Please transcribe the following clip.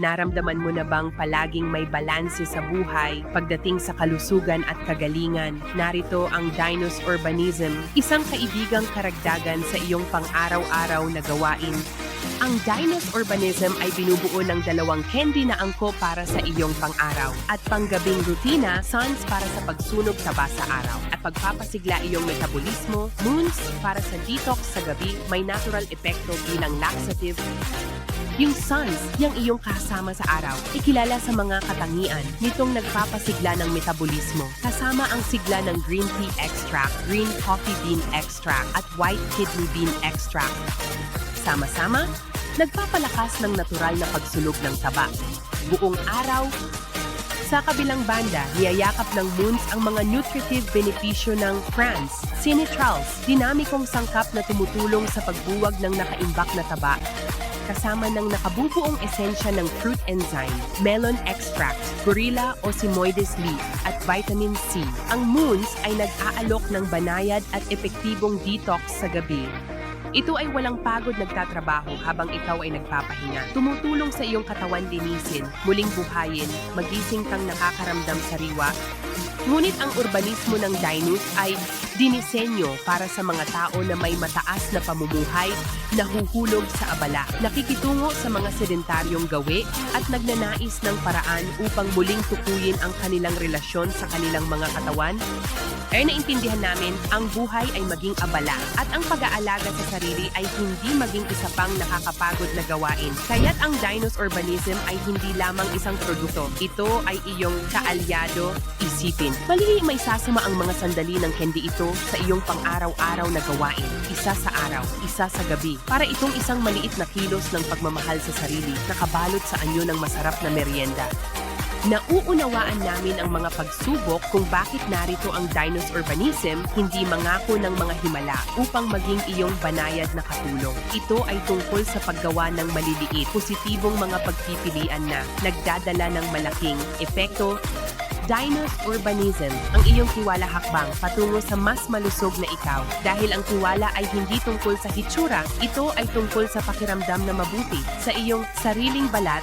Naramdaman mo na bang palaging may balanse sa buhay pagdating sa kalusugan at kagalingan? Narito ang Dinos Urbanism, isang kaibigang karagdagan sa iyong pang-araw-araw na gawain. Ang Dinos Urbanism ay binubuo ng dalawang candy na angko para sa iyong pang-araw at panggabing rutina, suns para sa pagsunog sa araw at pagpapasigla iyong metabolismo, moons para sa detox sa gabi, may natural epekto bilang laxative, yung suns, yung iyong kasama sa araw, ikilala sa mga katangian nitong nagpapasigla ng metabolismo. Kasama ang sigla ng green tea extract, green coffee bean extract, at white kidney bean extract. Sama-sama, nagpapalakas ng natural na pagsulog ng taba. Buong araw, sa kabilang banda, niyayakap ng moons ang mga nutritive benepisyo ng trans, sinitrals, dinamikong sangkap na tumutulong sa pagbuwag ng nakaimbak na taba kasama ng nakabubuong esensya ng fruit enzyme, melon extract, gorilla o simoides leaf, at vitamin C. Ang moons ay nag-aalok ng banayad at epektibong detox sa gabi. Ito ay walang pagod nagtatrabaho habang ikaw ay nagpapahinga. Tumutulong sa iyong katawan linisin, muling buhayin, magising kang nakakaramdam sariwa. Ngunit ang urbanismo ng Dinus ay dinisenyo para sa mga tao na may mataas na pamumuhay, nahuhulog sa abala, nakikitungo sa mga sedentaryong gawi at nagnanais ng paraan upang muling tukuyin ang kanilang relasyon sa kanilang mga katawan ay naintindihan namin ang buhay ay maging abala at ang pag-aalaga sa sarili ay hindi maging isa pang nakakapagod na gawain. Kaya't ang Dinos Urbanism ay hindi lamang isang produkto. Ito ay iyong kaalyado isipin. Mali may sasama ang mga sandali ng candy ito sa iyong pang-araw-araw na gawain. Isa sa araw, isa sa gabi. Para itong isang maliit na kilos ng pagmamahal sa sarili na kabalot sa anyo ng masarap na merienda. Nauunawaan namin ang mga pagsubok kung bakit narito ang Dinos Urbanism, hindi mangako ng mga himala upang maging iyong banayad na katulong. Ito ay tungkol sa paggawa ng maliliit, positibong mga pagpipilian na nagdadala ng malaking epekto Dinos Urbanism, ang iyong tiwala hakbang patungo sa mas malusog na ikaw. Dahil ang tiwala ay hindi tungkol sa hitsura, ito ay tungkol sa pakiramdam na mabuti sa iyong sariling balat